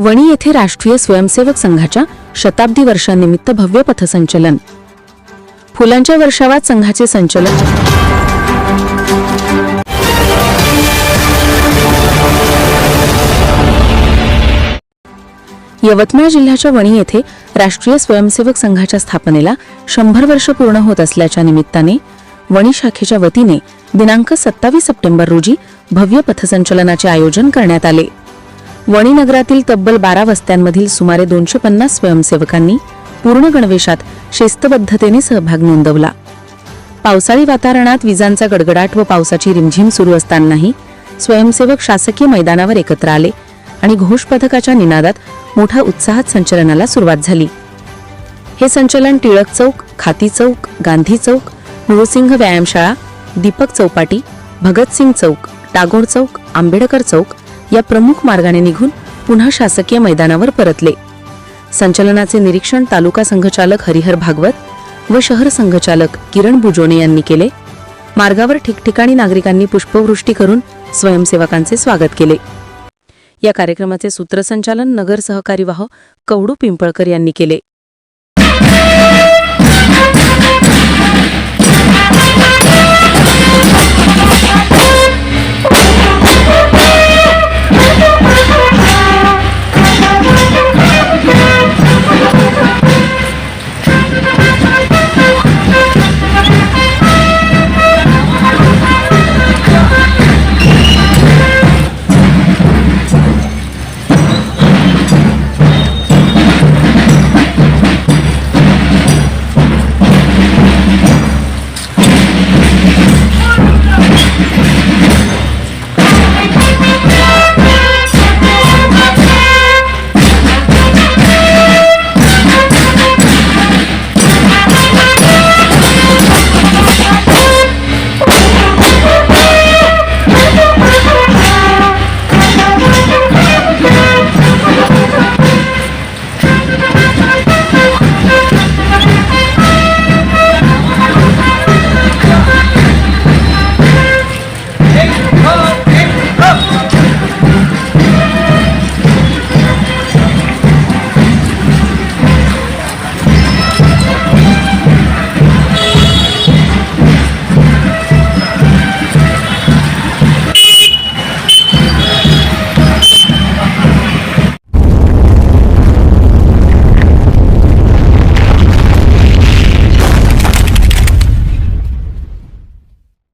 वणी येथे राष्ट्रीय स्वयंसेवक संघाच्या शताब्दी वर्षानिमित्त भव्य पथसंचलन. फुलांच्या वर्षावात संघाचे संचलन. यवतमाळ जिल्ह्याच्या वणी येथे राष्ट्रीय स्वयंसेवक संघाच्या स्थापनेला शंभर वर्ष पूर्ण होत असल्याच्या निमित्ताने वणी शाखेच्या वतीने दिनांक सत्तावीस सप्टेंबर रोजी भव्य पथसंचलनाचे आयोजन करण्यात आले. वणी नगरातील तब्बल बारा वस्त्यांमधील सुमारे दोनशे पन्नास स्वयंसेवकांनी पूर्ण गणवेशात शिस्तबद्धतेने सहभाग नोंदवला. पावसाळी वातावरणात विजांचा गडगडाट व पावसाची रिमझिम सुरू असतानाही स्वयंसेवक शासकीय मैदानावर एकत्र आले आणि घोष पथकाच्या निनादात मोठ्या उत्साहात संचलनाला सुरुवात झाली. हे संचलन टिळक चौक खाती चौक गांधी चौक नृसिंह व्यायामशाळा दीपक चौपाटी भगतसिंग चौक टागोर चौक आंबेडकर चौक या प्रमुख मार्गाने निघून पुन्हा शासकीय मैदानावर परतले. संचलनाचे निरीक्षण तालुका संघचालक हरिहर भागवत व शहर संघचालक किरण बुजोने यांनी केले. मार्गावर ठिकठिकाणी नागरिकांनी पुष्पवृष्टी करून स्वयंसेवकांचे स्वागत केले. या कार्यक्रमाचे सूत्रसंचालन नगर सहकारी वाह कवडू पिंपळकर यांनी केले.